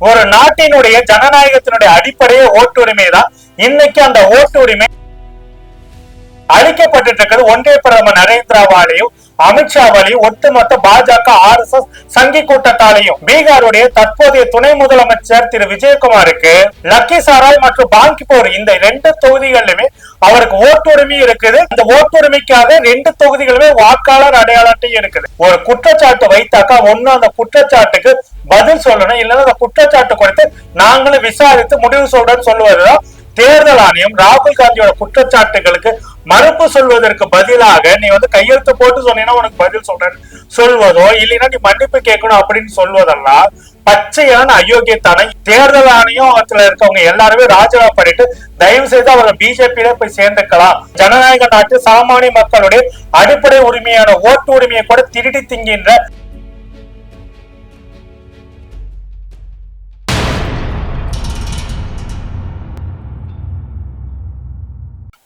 ஒரு நாட்டினுடைய ஜனநாயகத்தினுடைய அடிப்படையே ஓட்டுரிமை தான் இன்னைக்கு அந்த ஓட்டுரிமை அளிக்கப்பட்டு இருக்கிறது. ஒன்றிய பிரதமர் நரேந்திராவாலையும் அமித்ஷாவாலையும் ஒட்டுமொத்த பாஜக ஆர் எஸ் எஸ் சங்கி கூட்டத்தாலையும். பீகாருடைய தற்போதைய துணை முதலமைச்சர் திரு விஜயகுமாருக்கு லக்கிசாராய் மற்றும் பாங்கிப்பூர் இந்த ரெண்டு தொகுதிகளிலுமே அவருக்கு ஓட்டுரிமை இருக்குது. இந்த ஓட்டுரிமைக்காக ரெண்டு தொகுதிகளுமே வாக்காளர் அடையாளத்தையும் இருக்குது. ஒரு குற்றச்சாட்டு வைத்தாக்கா ஒண்ணு அந்த குற்றச்சாட்டுக்கு பதில் சொல்லணும். இல்லைன்னா அந்த குற்றச்சாட்டு குறித்து நாங்களும் விசாரித்து முடிவு சொல்றேன்னு சொல்லுவதுதான் தேர்தல் ஆணையம் ராகுல் காந்தியோட குற்றச்சாட்டுகளுக்கு மறுப்பு சொல்வதற்கு பதிலாக நீ வந்து கையெழுத்து போட்டு சொன்னீங்கன்னா உனக்கு பதில் சொல்றேன்னு சொல்வதோ இல்லைன்னா நீ மன்னிப்பு கேட்கணும் அப்படின்னு சொல்வதெல்லாம் பச்சையான அயோக்கியத்தான தேர்தல் ஆணையம் அதுல இருக்கவங்க எல்லாருமே ராஜினாமா பண்ணிட்டு தயவு செய்து அவங்க பிஜேபியில போய் சேர்ந்துக்கலாம். ஜனநாயக நாட்டு சாமானிய மக்களுடைய அடிப்படை உரிமையான ஓட்டு உரிமையை கூட திருடி திங்கின்ற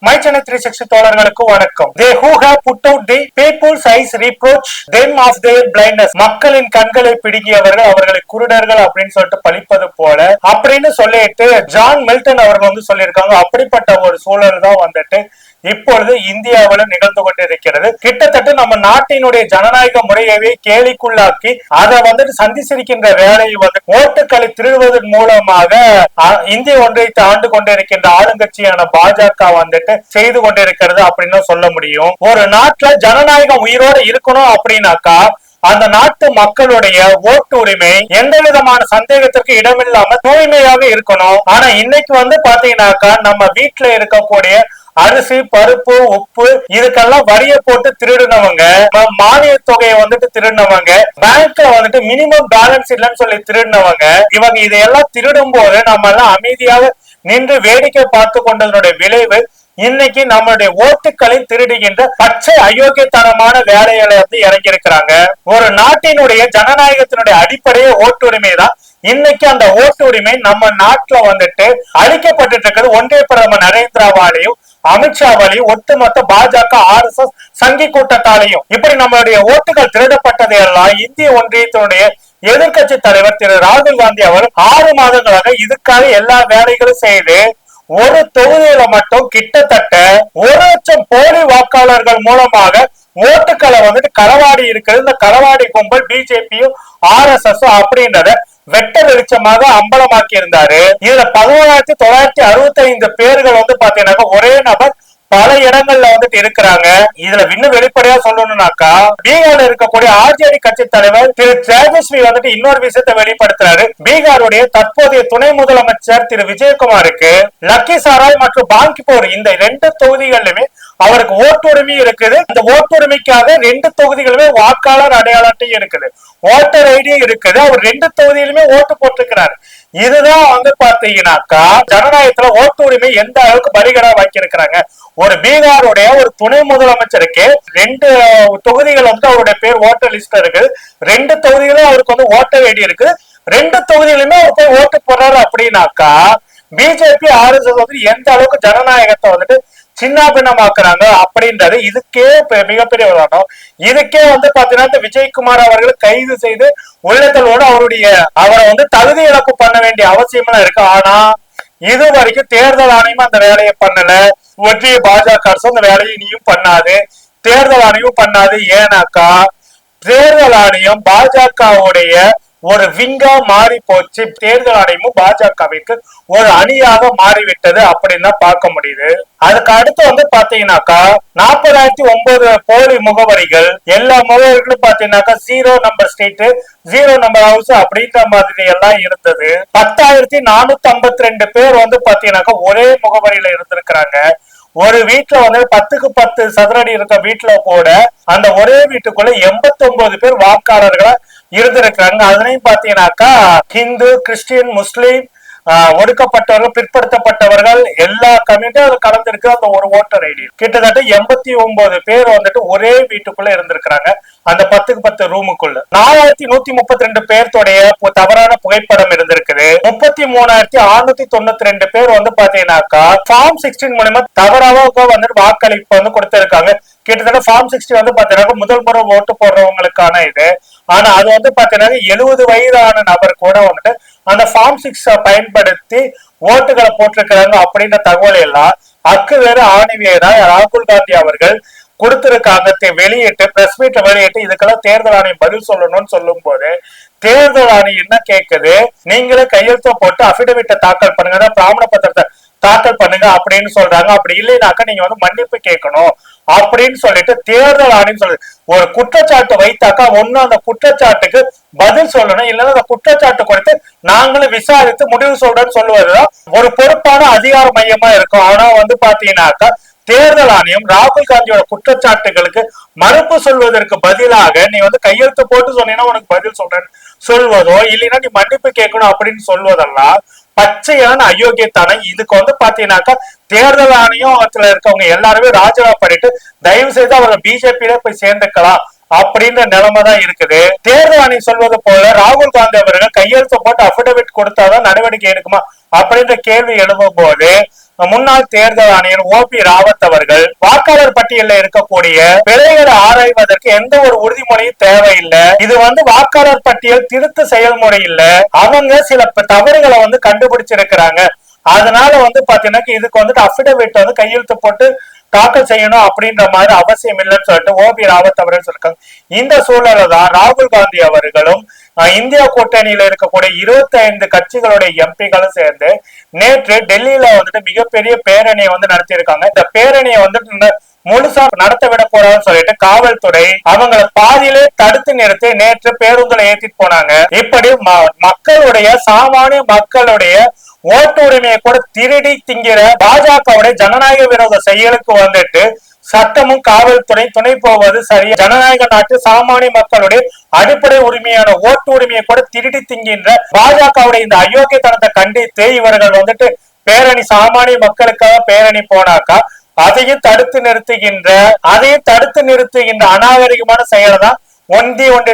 மை சென்னை த்ரீ சிக்ஸ்டி தோழர்களுக்கு வணக்கம். They who have put out the people's eyes reproach them of their blindness மக்களின் கண்களை பிடுங்கியவர்கள் அவர்களை குருடர்கள் அப்படின்னு சொல்லிட்டு பழிப்பது போல அப்படின்னு சொல்லிட்டு ஜான் மில்டன் அவர்கள் வந்து சொல்லியிருக்காங்க. அப்படிப்பட்ட ஒரு சூழல் தான் வந்துட்டு இப்பொழுது இந்தியாவில் நிகழ்ந்து கொண்டிருக்கிறது. கிட்டத்தட்ட நம்ம நாட்டினுடைய ஜனநாயக முறையவே கேலிக்குள்ளாக்கி அதை வந்துட்டு சந்திச்சிருக்கின்ற வேலையை வந்து ஓட்டுக்களை திருடுவதன் மூலமாக இந்திய ஒன்றியத்தை ஆண்டு கொண்டிருக்கின்ற ஆளுங்கட்சியான பாஜக வந்துட்டு செய்து கொண்டிருக்கிறது அப்படின்னு சொல்ல முடியும். ஒரு நாட்டுல ஜனநாயகம் உயிரோட இருக்கணும் அப்படின்னாக்கா அந்த நாட்டு மக்களுடைய ஓட்டு உரிமை எந்த விதமான சந்தேகத்திற்கு இடமில்லாம தூய்மையாக இருக்கணும். ஆனா இன்னைக்கு வந்து பாத்தீங்கன்னாக்கா நம்ம வீட்டுல இருக்கக்கூடிய அரிசி பருப்பு உப்பு இதுக்கெல்லாம் வரிய போட்டு திருடினவங்க மானிய தொகையை வந்துட்டு திருடினவங்க பேங்க்ல வந்துட்டு மினிமம் பேலன்ஸ் இல்லைன்னு சொல்லி திருடினவங்க இவங்க இதையெல்லாம் திருடும் போது நம்ம எல்லாம் அமைதியாக நின்று வேடிக்கை பார்த்து கொண்டதனுடைய விளைவு இன்னைக்கு நம்மளுடைய ஓட்டுக்களை திருடுகின்ற பச்சை அயோக்கியத்தனமான வேலைகளை வந்து இறங்கி இருக்கிறாங்க ஒரு நாட்டினுடைய ஜனநாயகத்தினுடைய அடிப்படையே ஓட்டுரிமை தான். இன்னைக்கு அந்த ஓட்டுரிமை நம்ம நாட்டுல வந்துட்டு அழிக்கப்பட்டு இருக்கிறது ஒன்றிய பிரதமர் நரேந்திராவாலையும் அமித்ஷாவாலையும் ஒட்டுமொத்த பாஜக ஆர் எஸ் எஸ் சங்கி கூட்டத்தாலையும். இப்படி நம்மளுடைய ஓட்டுகள் திருடப்பட்டதை எல்லாம் இந்திய ஒன்றியத்தினுடைய எதிர்கட்சி தலைவர் திரு ராகுல் காந்தி அவர் ஆறு மாதங்களாக இதுக்காக எல்லா வேலைகளும் செய்து ஒரு தொகுதியில மட்டும் கிட்டத்தட்ட ஒரு லட்சம் போலி வாக்காளர்கள் மூலமாக ஓட்டுக்களை வந்துட்டு களவாடி இருக்கிறது. இந்த களவாடி கும்பல் பிஜேபியும் ஆர் எஸ் எஸ் அப்படின்றத வெட்ட வெளிச்சமாக அம்பலமாக்கி இருந்தாரு இதுல பதினோராயிரத்தி தொள்ளாயிரத்தி அறுபத்தி ஐந்து பேர்கள் வந்து பாத்தீங்கன்னா ஒரே நபர் பல இடங்கள்ல வந்துட்டு இருக்கிறாங்க. இதுல இன்னும் வெளிப்படையா சொல்லணும்னாக்கா பீகார்ல இருக்கக்கூடிய ஆர்ஜேடி கட்சி தலைவர் திரு தேஜஸ்வி வந்துட்டு இன்னொரு விஷயத்தை வெளிப்படுத்துறாரு. பீகாருடைய தற்போதைய துணை முதலமைச்சர் திரு விஜயகுமாருக்கு லக்கிசாராய் மற்றும் பாங்கிப்பூர் இந்த ரெண்டு தொகுதிகளிலுமே அவருக்கு ஓட்டுரிமை இருக்குது. அந்த ஓட்டுரிமைக்காக ரெண்டு தொகுதிகளுமே வாக்காளர் அடையாளத்தையும் இருக்குது. ஓட்டர் ஐடியும் இருக்குது. அவர் ரெண்டு தொகுதியிலுமே ஓட்டு போட்டிருக்கிறார். இதுதான் வந்து பாத்தீங்கன்னாக்கா ஜனநாயகத்துல ஓட்டு உரிமை எந்த அளவுக்கு பலிகடா வாக்கியிருக்கிறாங்க ஒரு பீகாருடைய ஒரு துணை முதலமைச்சருக்கு ரெண்டு தொகுதிகள் வந்து அவருடைய பேர் ஓட்டர் லிஸ்ட் இருக்கு. ரெண்டு தொகுதிகளும் அவருக்கு வந்து ஓட்ட வேண்டி இருக்கு. ரெண்டு தொகுதியிலுமே அவர் போய் ஓட்டு போடுறாரு அப்படின்னாக்கா பிஜேபி ஆர்எஸ்எஸ் வந்து எந்த அளவுக்கு ஜனநாயகத்தை வந்துட்டு சின்னாபின்னமாக்குறாங்க அப்படின்றது இதுக்கே பெ- மிகப்பெரிய உதாரணம். இதுக்கே வந்து பாத்தீங்கன்னா இந்த விஜயகுமார் அவர்கள் கைது செய்து உள்ளத்தலோடு அவருடைய அவரை வந்து தகுதி இழப்பு பண்ண வேண்டிய அவசியம் எல்லாம் இருக்கு. ஆனா இது வரைக்கும் தேர்தல் ஆணையம் அந்த வேலையை பண்ணல. ஒன்றிய பாஜக அரசு அந்த வேலையை இனியும் பண்ணாது. தேர்தல் ஆணையம் பண்ணாது. ஏன்னாக்கா தேர்தல் ஆணையம் பாஜகவுடைய ஒரு விங்கா மாறி போச்சு. தேர்தல் ஆணையமும் பாஜகவிற்கு ஒரு அணியாக மாறிவிட்டது அப்படின்னு தான் பார்க்க முடியுது. அதுக்கு அடுத்து வந்து பாத்தீங்கன்னாக்கா நாற்பதாயிரத்தி ஒன்பது போலி முகவரிகள் எல்லா முகவரிகளும் பாத்தீங்கன்னாக்கா zero number street zero number house அப்படின்ற மாதிரி எல்லாம் இருந்தது. பத்தாயிரத்தி நானூத்தி ஐம்பத்தி ரெண்டு பேர் வந்து பாத்தீங்கன்னாக்கா ஒரே முகவரியில இருந்திருக்கிறாங்க. ஒரு வீட்டுல வந்து பத்துக்கு பத்து சதுரடி இருக்க வீட்டுல கூட அந்த ஒரே வீட்டுக்குள்ள எண்பத்தி ஒன்பது பேர் வாக்காளர்களா இருந்திருக்கிறாங்க. அதுலயும் பாத்தீங்கன்னாக்கா ஹிந்து கிறிஸ்டியன் முஸ்லீம் ஒடுக்கப்பட்டவர்கள் பிற்படுத்தப்பட்டவர்கள் எல்லா கம்யூனிட்டியும் அதுல கலந்துருக்கு அந்த ஒரு ஓட்டர் ஐடி. கிட்டத்தட்ட எண்பத்தி ஒன்பது பேர் வந்துட்டு ஒரே வீட்டுக்குள்ள இருந்திருக்கிறாங்க. அந்த பத்துக்கு பத்து ரூமுக்குள்ள. நாலாயிரத்தி நூத்தி முப்பத்தி ரெண்டு பேர்த்தோடைய தவறான புகைப்படம் இருந்திருக்குது. முப்பத்தி மூணாயிரத்தி அறுநூத்தி தொண்ணூத்தி ரெண்டு பேர் வந்து பாத்தீங்கன்னாக்கா ஃபார்ம் சிக்ஸ்டீன் மூலமா தவறாக வந்துட்டு வாக்களிப்பு வந்து கொடுத்திருக்காங்க. கிட்டத்தட்ட ஃபார்ம் சிக்ஸ்டி வந்து பாத்தீங்கன்னா முதல் முறை ஓட்டு போடுறவங்களுக்கான இது. ஆனா அது வந்து பாத்தீங்கன்னா எழுபது வயதான நபர் கூட வந்துட்டு அந்த ஃபார்ம் சிக்ஸ் பயன்படுத்தி ஓட்டுகளை போட்டிருக்கிறாங்க அப்படின்ற தகவல் எல்லாம் அக்கு வேறு ஆணி ராகுல் காந்தி அவர்கள் கொடுத்திருக்காங்க. வெளியிட்டு பிரஸ் மீட்டை வெளியிட்டு இதுக்கெல்லாம் தேர்தல் ஆணையம் பதில் சொல்லணும்னு சொல்லும் போது தேர்தல் ஆணையம் என்ன கேக்குது? நீங்களே கையெழுத்த போட்டு அபிடவிட்டை தாக்கல் பண்ணுங்க பிராமண பத்திரத்தை தாக்கல் பண்ணுங்க அப்படின்னு சொல்றாங்க. அப்படி இல்லைனாக்கா நீங்க வந்து மன்னிப்பு கேட்கணும். அப்படின்னு சொல்லிட்டு தேர்தல் ஆணையம் சொல்லுது. ஒரு குற்றச்சாட்டு வைத்தாக்கா ஒண்ணு அந்த குற்றச்சாட்டுக்கு பதில் சொல்லணும். இல்லைன்னா அந்த குற்றச்சாட்டு குறித்து நாங்களும் விசாரித்து முடிவு சொல்றோம்னு சொல்லுவதுதான் ஒரு பொறுப்பான அதிகார மையமா இருக்கும். ஆனா வந்து பாத்தீங்கன்னாக்கா தேர்தல் ஆணையம் ராகுல் காந்தியோட குற்றச்சாட்டுகளுக்கு மறுப்பு சொல்வதற்கு பதிலாக நீ வந்து கையெழுத்து போட்டு சொன்னீங்கன்னா உனக்கு பதில் சொல்றேன்னு சொல்வதோ இல்லைன்னா நீ மன்னிப்பு கேட்கணும் அப்படின்னு சொல்வதெல்லாம் பச்சையான அயோக்கியத்தனம். இதுக்கு வந்து பாத்தீங்கன்னாக்கா தேர்தல் ஆணையத்துல இருக்கவங்க எல்லாருமே ராஜினாமா பண்ணிட்டு தயவு செய்து அவங்க பிஜேபியில போய் சேர்ந்துக்கலாம் அப்படின்ற நிலைமை தான் இருக்குது. தேர்தல் ஆணையம் சொல்வது போல ராகுல் காந்தி அவர்கள் கையெழுத்து போட்டு அபிடவிட் கொடுத்தாதான் நடவடிக்கை எடுக்குமா அப்படின்ற கேள்வி எழுப்பும் போது முன்னாள் தேர்தல் ஆணையர் ஓ பி ராவத் அவர்கள் வாக்காளர் பட்டியலில் இருக்கக்கூடிய பிழைகளை ஆராய்வதற்கு எந்த ஒரு உறுதிமொழியும் தேவையில்லை. இது வந்து வாக்காளர் பட்டியல் திருத்த செயல்முறை இல்ல. அவங்க சில தவறுகளை வந்து கண்டுபிடிச்சிருக்கிறாங்க. அதனால வந்து பாத்தீங்கன்னா இதுக்கு வந்துட்டு அபிடவிட் வந்து கையெழுத்து போட்டு தாக்கல் செய்யணும் அப்படின்ற மாதிரி அவசியம் இல்லைன்னு சொல்லிட்டு ஓபி ராவத் அவர்கள் சொல்லிருக்காங்க இந்த சூழல தான் ராகுல் காந்தி அவர்களும் இந்தியா கூட்டணியில இருக்கக்கூடிய 25 ஐந்து கட்சிகளுடைய எம்பிகளும் சேர்ந்து நேற்று டெல்லியில வந்துட்டு மிகப்பெரிய பேரணியை வந்து நடத்தியிருக்காங்க. இந்த பேரணியை வந்துட்டு முழுசா நடத்த விடக்கூடாதுன்னு சொல்லிட்டு காவல்துறை அவங்கள பாதியிலே தடுத்து நிறுத்தி நேற்று பேருந்துல ஏத்திட்டு போனாங்க. இப்படி ம- மக்களுடைய சாமானிய மக்களுடைய ஓட்டு உரிமையை கூட திருடி திங்கிற பாஜகவுடைய ஜனநாயக விரோத செயலுக்கு வந்துட்டு சட்டமும் காவல்துறை துணை போவது சரியா ஜனநாயக நாட்டு சாமானிய மக்களுடைய அடிப்படை உரிமையான ஓட்டு உரிமையை கூட திருடி திங்கின்ற பாஜகவுடைய இந்த அயோக்கியத்தனத்தை கண்டித்து இவர்கள் வந்துட்டு பேரணி சாமானிய மக்களுக்காக பேரணி போனாக்கா அதையும் தடுத்து நிறுத்துகின்ற அதையும் தடுத்து நிறுத்துகின்ற அநாகரிகமான செயலை தான் ஒன்றி ஒன்றை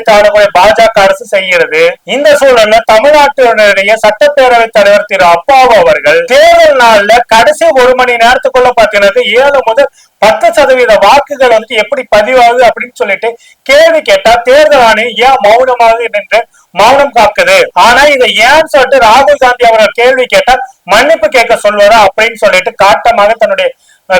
பாஜக அரசு செய்கிறது. இந்த சூழல்ல தமிழ்நாட்டினுடைய சட்டப்பேரவை தலைவர் திரு அப்பாவு அவர்கள் தேர்தல் நாள்ல கடைசி ஒரு மணி நேரத்துக்குள்ள பாத்தீங்கன்னா ஏழு முதல் பத்து சதவீத வாக்குகள் வந்து எப்படி பதிவாகுது அப்படின்னு சொல்லிட்டு கேள்வி கேட்டா தேர்தல் ஆணையம் ஏன் மௌனமாக நின்று மௌனம் காக்குது? ஆனா இதை ஏன் சொல்லிட்டு ராகுல் காந்தி அவர்கள் கேள்வி கேட்டா மன்னிப்பு கேட்க சொல்வாரா அப்படின்னு சொல்லிட்டு காட்டமாக தன்னுடைய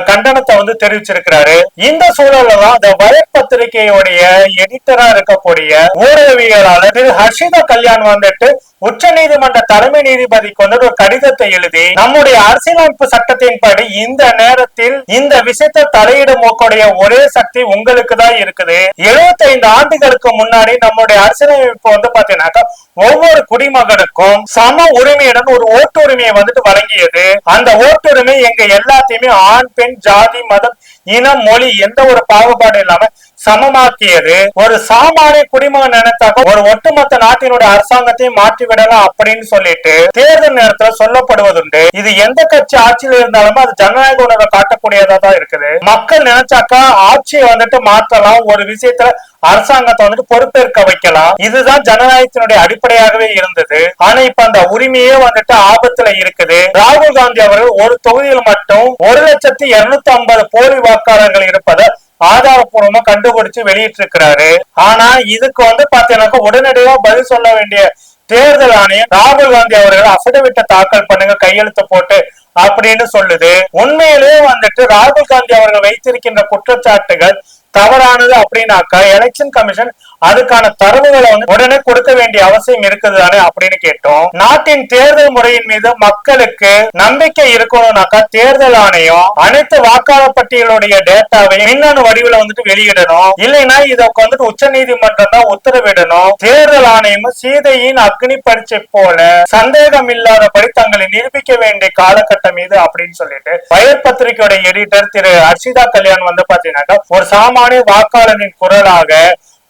கண்டனத்தை வந்து தெரிவிச்சிருக்கிறாரு. இந்த சூழல்ல தான் அந்த வயற் பத்திரிகையுடைய எடிட்டரா இருக்கக்கூடிய ஊடகவியலாளர் திரு ஹர்ஷிதா கல்யாண் வந்துட்டு உச்ச நீதிமன்ற தலைமை நீதிபதிக்கு வந்து ஒரு கடிதத்தை எழுதி நம்முடைய அரசியலமைப்பு சட்டத்தின்படி இந்த நேரத்தில் இந்த விஷயத்தை தலையிட மூக்கூடிய ஒரே சக்தி உங்களுக்கு தான் இருக்குது. 75 ஆண்டுகளுக்கு முன்னாடி நம்முடைய அரசியலமைப்பு வந்து பாத்தீங்கன்னாக்கா ஒவ்வொரு குடிமகனுக்கும் சம உரிமையுடன் ஒரு ஓட்டுரிமையை வந்துட்டு வழங்கியது. அந்த ஓட்டுரிமை எங்க எல்லாத்தையுமே ஆண் பெண் ஜாதி மதம் இனம் மொழி எந்த ஒரு பாகுபாடு இல்லாம சமமாக்கியது. ஒரு சாமானிய குடிமகன் நினைத்தாக ஒரு ஒட்டுமொத்த நாட்டினுடைய அரசாங்கத்தையும் மாற்றி விடலாம் அப்படின்னு சொல்லிட்டு தேர்தல் நேரத்துல சொல்லப்படுவதுண்டு. இது எந்த கட்சி ஆட்சியில இருந்தாலும் அது ஜனநாயக உணர்வை காட்டக்கூடியதா தான் இருக்குது. மக்கள் நினைச்சாக்கா ஆட்சியை வந்துட்டு மாற்றலாம் ஒரு விஷயத்துல அரசாங்கத்தை வந்துட்டு பொறுப்பேற்க வைக்கலாம். இதுதான் ஜனநாயகத்தினுடைய அடிப்படையாகவே இருந்தது. ஆனா இப்ப அந்த உரிமையே வந்துட்டு ஆபத்துல இருக்குது. ராகுல் காந்தி அவர்கள் ஒரு தொகுதியில் மட்டும் ஒரு லட்சத்தி இருநூத்தி ஐம்பது போலி வாக்காளர்கள் இருப்பதை ஆதாரப்பூர்வமா கண்டுபிடிச்சு வெளியிட்டிருக்கிறாரு. ஆனா இதுக்கு வந்து பாத்தீங்கன்னாக்கா உடனடியா பதில் சொல்ல வேண்டிய தேர்தல் ஆணையம் ராகுல் காந்தி அவர்கள் அபிடவிட்ட தாக்கல் பண்ணுங்க கையெழுத்து போட்டு அப்படின்னு சொல்லுது. உண்மையிலேயே வந்துட்டு ராகுல் காந்தி அவர்கள் வைத்திருக்கின்ற குற்றச்சாட்டுகள் தவறானது அப்படின்னாக்கா எலெக்ஷன் கமிஷன் அதுக்கான தரவுகளை வந்து உடனே கொடுக்க வேண்டிய அவசியம் இருக்குது தானே அப்படின்னு கேட்டோம். நாட்டின் தேர்தல் முறையின் மீது மக்களுக்கு நம்பிக்கை இருக்கணும்னாக்கா தேர்தல் ஆணையம் அனைத்து வாக்காளர் பட்டியலுடைய டேட்டாவை மின்னணு வடிவில வந்துட்டு வெளியிடணும். இல்லைன்னா இதற்கு வந்துட்டு உச்ச நீதிமன்றம் தான் உத்தரவிடணும். தேர்தல் ஆணையம் சீதையின் அக்னி பரீட்சை போல சந்தேகம் இல்லாதபடி தங்களை நிரூபிக்க வேண்டிய காலகட்டம் இது அப்படின்னு சொல்லிட்டு வயர் பத்திரிகையோட எடிட்டர் திரு அர்ஷிதா கல்யாண் வந்து பாத்தீங்கன்னாக்கா ஒரு சாமானிய வாக்காளரின் குரலாக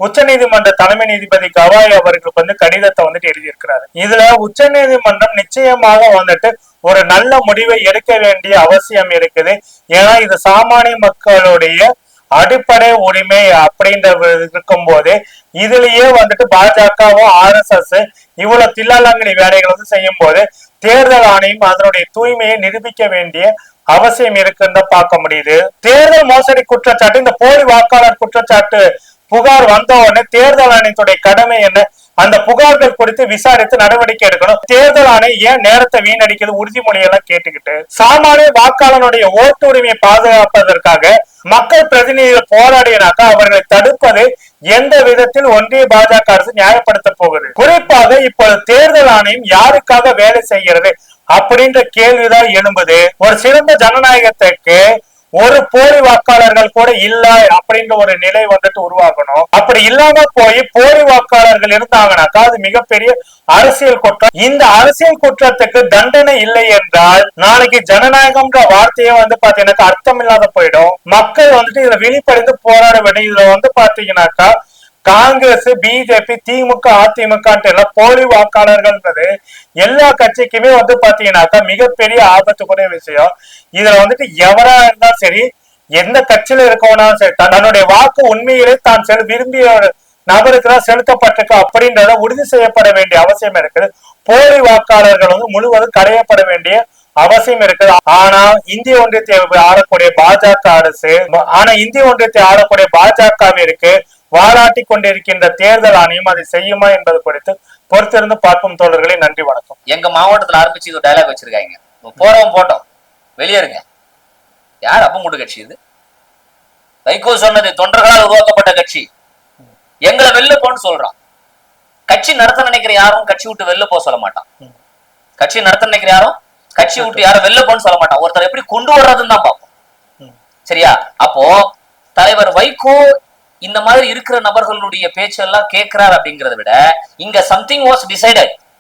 உச்சநீதிமன்ற தலைமை நீதிபதி கவாய் அவர்களுக்கு வந்து கடிதத்தை வந்துட்டு எழுதியிருக்கிறாரு. இதுல உச்சநீதிமன்றம் நிச்சயமாக வந்துட்டு ஒரு நல்ல முடிவை எடுக்க வேண்டிய அவசியம் இருக்குது. ஏன்னா இது சாமானிய மக்களுடைய அடிப்படை உரிமை அப்படின்ற இருக்கும் போது இதுலயே வந்துட்டு பாஜகவும் ஆர் எஸ் எஸ் இவ்வளவு தில்லாலங்கடி வேலைகள் வந்து செய்யும் போது தேர்தல் ஆணையம் அதனுடைய தூய்மையை நிரூபிக்க வேண்டிய அவசியம் இருக்குன்னு பார்க்க முடியுது. தேர்தல் மோசடி குற்றச்சாட்டு இந்த போலி வாக்காளர் குற்றச்சாட்டு புகார் வந்த உடனே தேர்தல் ஆணையத்துடைய கடமை என்ன? அந்த புகார்கள் குறித்து விசாரித்து நடவடிக்கை எடுக்கணும். தேர்தல் ஆணையம் ஏன் நேரத்தை வீணடிக்கிறது உறுதிமொழி எல்லாம் கேட்டுக்கிட்டு. சாமானிய வாக்காளனுடைய ஓட்டு உரிமையை பாதுகாப்பதற்காக மக்கள் பிரதிநிதிகள் போராடினாக்கா அவர்களை தடுப்பது எந்த விதத்தில் ஒன்றிய பாஜக அரசு நியாயப்படுத்த போகுது? குறிப்பாக இப்போது தேர்தல் ஆணையம் யாருக்காக வேலை செய்கிறது அப்படின்ற கேள்விதான் எழும்புது. ஒரு சிறந்த ஜனநாயகத்துக்கு ஒரு போலி வாக்காளர்கள் கூட இல்ல அப்படின்ற ஒரு நிலை வந்துட்டு உருவாக்கணும் அப்படி இல்லாம போய் போலி வாக்காளர்கள் இருந்தாங்கனாக்கா அது மிகப்பெரிய அரசியல் குற்றம். இந்த அரசியல் குற்றத்துக்கு தண்டனை இல்லை என்றால் நாளைக்கு ஜனநாயகம்ன்ற வார்த்தையே வந்து பாத்தீங்கன்னாக்கா அர்த்தம் இல்லாத போயிடும். மக்கள் வந்துட்டு இதுல விழிப்படைந்து போராட வேண்டும் இதுல வந்து பாத்தீங்கன்னாக்கா காங்கிரஸ் பிஜேபி திமுக அதிமுக எல்லாம் போலி வாக்காளர்கள்ன்றது எல்லா கட்சிக்குமே வந்து பாத்தீங்கன்னாக்கா மிகப்பெரிய ஆபத்துக்குரிய விஷயம். இதுல வந்துட்டு எவரா இருந்தாலும் சரி எந்த கட்சியில இருக்கவனாலும் சரி தன்னுடைய வாக்கு உண்மையிலே தான் செல் விரும்பிய நபருக்கு தான் செலுத்தப்பட்டிருக்கு அப்படின்றத உறுதி செய்யப்பட வேண்டிய அவசியம் இருக்குது. போலி வாக்காளர்கள் வந்து முழுவதும் கடையப்பட வேண்டிய அவசியம் இருக்குது. ஆனா இந்திய ஒன்றியத்தை ஆளக்கூடிய பாஜக அரசு ஆனா இந்திய ஒன்றியத்தை ஆளக்கூடிய பாஜகவிற்கு வாலாட்டி கொண்டிருக்கின்ற தேர்தல் ஆணையம் அதை செய்யுமா என்பது குறித்து பொறுத்திருந்து பார்க்கும் தோழர்களே நன்றி வணக்கம். எங்க மாவட்டத்துல ஆரம்பிச்சு இது டைலாக் வச்சிருக்காங்க. போறவன் போட்டோம். வெளியேறுங்க யார் அப்பமுட்டு கட்சி இது? வைகோ சொன்னது தொண்டர்களால் உருவாக்கப்பட்ட கட்சி. எங்களை வெளில போன்னு சொல்றான். கட்சி நடத்த நினைக்கிற யாரும் கட்சி விட்டு வெளில போக சொல்ல மாட்டான். கட்சி நடத்த நினைக்கிற யாரும் கட்சி விட்டு யாரும் வெளில போன்னு சொல்ல மாட்டான். ஒருத்தர் எப்படி கொண்டு வர்றதுன்னு தான் பார்ப்போம். சரியா? அப்போ தலைவர் வைகோ இந்த மாதிரி இருக்கிற நபர்களுடைய பேச்செல்லாம் கேட்கிறார் அப்படிங்கறத விட இங்க சம்திங் வாஸ் டிசைடட்